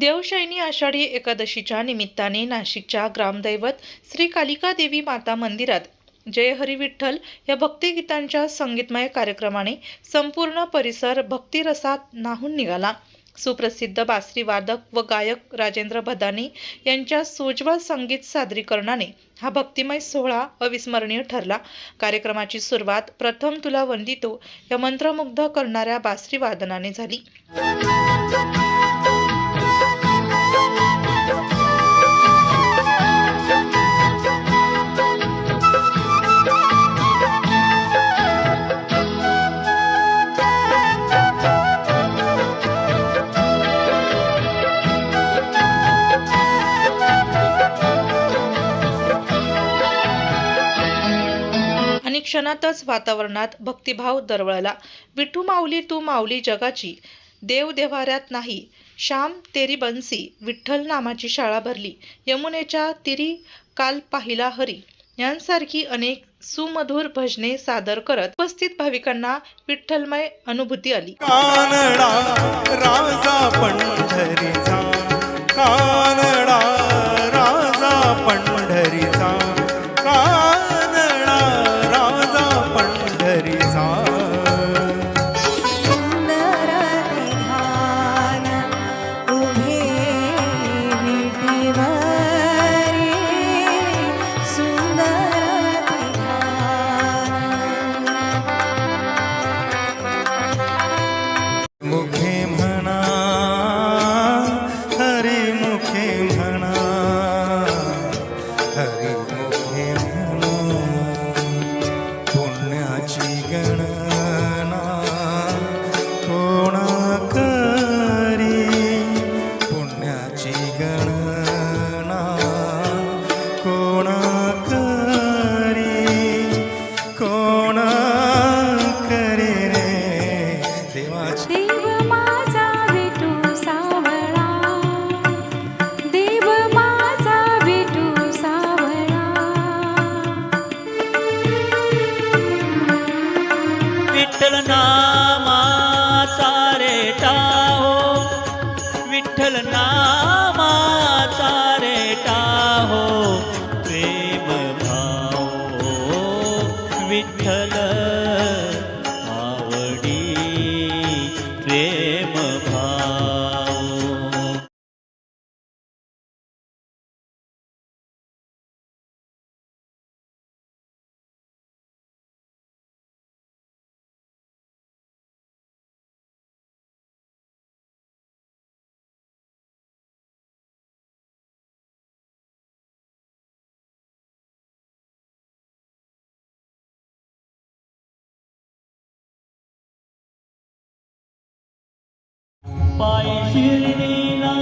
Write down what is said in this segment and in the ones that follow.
देवशैनी आषाढी एकादशीच्या निमित्ताने नाशिकच्या ग्रामदैवत श्री कालिका देवी माता मंदिरात जय हरी विठ्ठल या भक्तिगीतांच्या संगीतमय कार्यक्रमाने संपूर्ण परिसर भक्तिरसात नाहून निघाला. सुप्रसिद्ध बासरी वादक व गायक राजेंद्र भदानी यांच्या सोज्वळ संगीत सादरीकरणाने हा भक्तिमय सोहळा अविस्मरणीय ठरला. कार्यक्रमाची सुरुवात प्रथम तुला वंदितो या मंत्रमुग्ध करणाऱ्या बासरी वादनाने झाली. क्षणातच वातावरणात भक्तिभाव दरवळला. विठू माऊली तू माऊली जगाची देव देवाऱ्यात नाही. श्याम तेरी बन्सी विठ्ठल नामाची शाळा भरली. यमुनेच्या तिरी काल पाहिला हरी. यांसारखी अनेक सुमधुर भजने सादर करत उपस्थित भाविकांना विठ्ठलमय अनुभूती आली. कानडा राजा पंढरीचा. कानडा পায়ে শিরনি না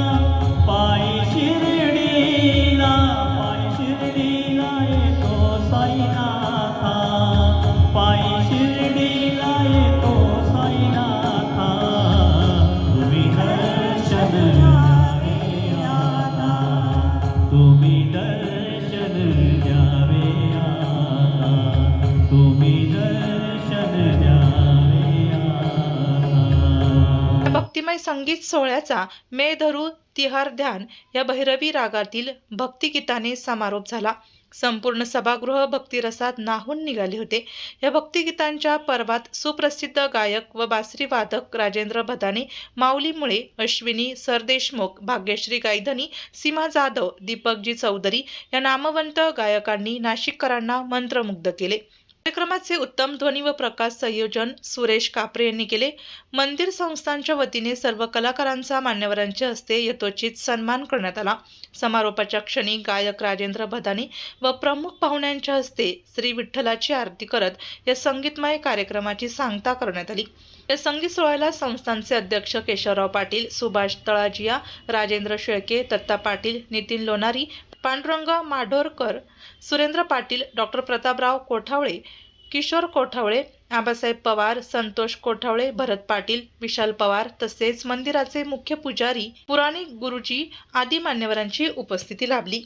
भक्तिमय संगीत सोहळ्याचा मे धरू तिहार ध्यान या भैरवी रागातील भक्तिगीताने समारोप झाला. संपूर्ण सभागृह भक्तिरसात नाहून निघाले होते. या भक्तिगीतांच्या पर्वात सुप्रसिद्ध गायक व बासरी वादक राजेंद्र भदाने माऊली मुळे अश्विनी सरदेशमुख भाग्यश्री गायधनी सीमा जाधव दीपकजी चौधरी या नामवंत गायकांनी नाशिककरांना मंत्रमुग्ध केले. कार्यक्रमाचे उत्तम ध्वनी व प्रकाश संयोजन सुरेश कापरे यांनी केले. मंदिर संस्थांच्या वतीने सर्व कलाकारांचा मान्यवरांच्या हस्ते यथोचित सन्मान करण्यात आला. समारोपाच्या क्षणी गायक राजेंद्र भदानी व प्रमुख पाहुण्यांच्या हस्ते श्री विठ्ठलाची आरती करत या संगीतमय कार्यक्रमाची सांगता करण्यात आली. या संगीत सोहळ्याला संस्थांचे अध्यक्ष केशवराव पाटील सुभाष तळाजिया राजेंद्र शेळके दत्ता पाटील नितीन लोणारी पांडुरंग माढोरकर सुरेंद्र पाटील डॉक्टर प्रतापराव कोठावळे किशोर कोठावळे आबासाहेब पवार संतोष कोठावळे भरत पाटील विशाल पवार तसेच मंदिराचे मुख्य पुजारी पुराणिक गुरुजी आदी मान्यवरांची उपस्थिती लाभली.